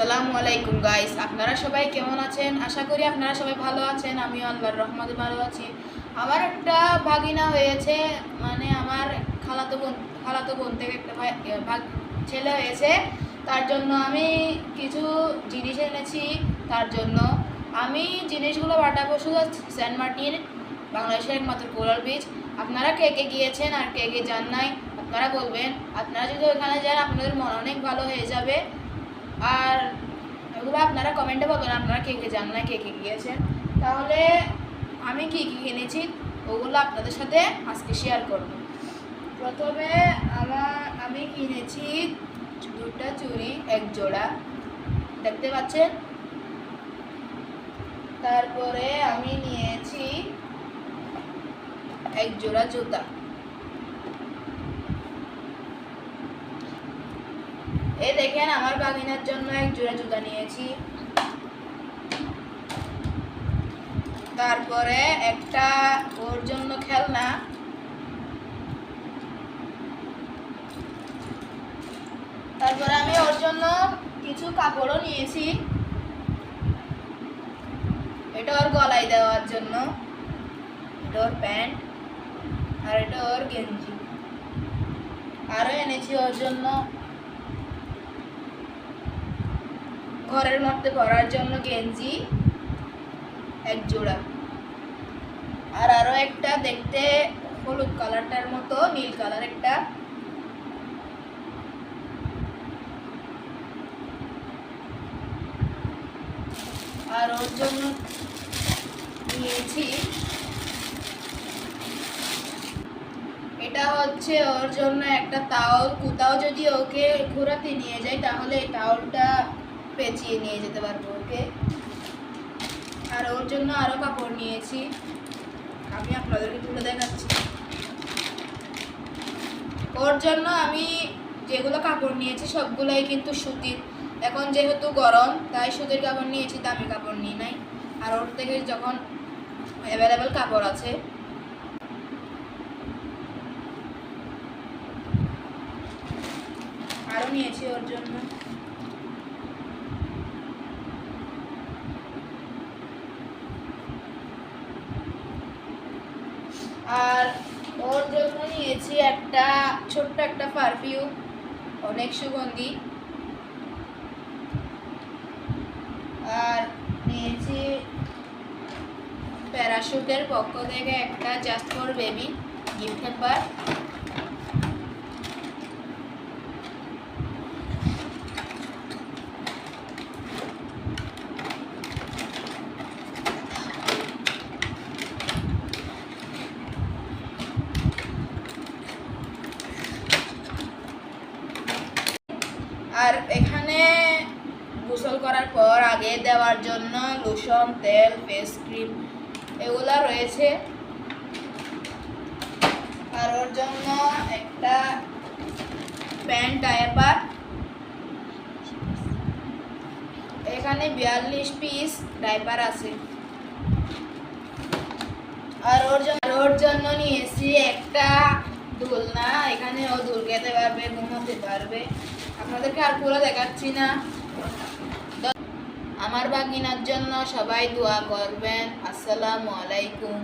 আসসালামু আলাইকুম গাইস আপনারা সবাই কেমন আছেন? আশা করি আপনারা সবাই ভালো আছেন। আমিও আল্লাহর রহমতে ভালো আছি। আমার একটা ভাগিনা হয়েছে মানে আমার খালাতো বোন খালাতো বোন থেকে একটা ভাগ, ছেলে হয়েছে। তার জন্য আমি কিছু জিনিস এনেছি। তার জন্য আমি জিনিসগুলো পাঠাবো শুধু সেন্ট মার্টিন, বাংলাদেশের একমাত্র কোরাল বিচ আপনারা কে কে গিয়েছেন আর কে কে যান নাই, আপনারা বলবেন। আপনারা যদি ওখানে যান, আপনাদের মন অনেক ভালো হয়ে যাবে। আর এগুলো আপনারা কমেন্টে বলবেন, আপনারা কে কে যান না কে কে গিয়েছেন। তাহলে আমি কি কি কিনেছি ওগুলো আপনাদের সাথে আজকে শেয়ার করব। প্রথমে আমার, আমি কিনেছি দুটা চুড়ি, এক জোড়া। দেখতে পাচ্ছেন? তারপরে আমি নিয়েছি এক জোড়া জুতা। এই দেখেন, আমার বাগিনার জন্য এক জোড়া জুতা নিয়েছি। তারপরে একটা ওর জন্য খেলনা। তারপরে আমি ওর জন্য কিছু কাপড়ও নিয়েছি। এটা ওর গলায় দেওয়ার জন্য। এটা ওর প্যান্ট আর এটা ওর গেঞ্জি। আরও এনেছি ওর জন্য। ঘরের মধ্যে পরার জন্য গেঞ্জি, এক জোড়া। আর আরও একটা দেখতে হলুদ কালারটার মতো, নীল কালার একটা। আর ওর জন্য নিয়েছি। এটা হচ্ছে ওর জন্য একটা তাওল কোথাও যদি ওকে ঘোরাতে নিয়ে যাই, তাহলে এই তাওলটা পেঁচিয়ে নিয়ে যেতে পারব ওকে। আর ওর জন্য আরও কাপড় নিয়েছি। আমি আপনাদেরকে তুলে দেখাচ্ছি। ওর জন্য আমি যেগুলো কাপড় নিয়েছি সবগুলোই কিন্তু সুতির। এখন যেহেতু গরম, তাই সুতির কাপড় নিয়েছি, দামি কাপড় নিই নাই। আর ওর থেকে যখন অ্যাভেলেবেল কাপড় আছে। আরও নিয়েছি ওর জন্য। আর ওর জন্য নিয়েছি একটা ছোট্ট একটা পারফিউম অনেক সুগন্ধি। আর নিয়েছি প্যারাশুটের পক্ষ থেকে একটা just for baby gift hamper আর এখানে গোসল করার পর আগে দেওয়ার জন্য লোশন, তেল ফেস ক্রিম এগুলা রয়েছে। আর ওর জন্য একটা প্যান্ট, ডায়াপার। এখানে বিয়াল্লিশ পিস ডাইপার আছে। আর ওর জন্য ওর জন্য নিয়েছি একটা দোলনা। এখানে ও দোল খেতে পারবে, ঘুমোতে পারবে। আপনাদেরকে আর পুরো দেখাচ্ছি না। আমার বাগিনার জন্য সবাই দোয়া করবেন। আসসালামু আলাইকুম।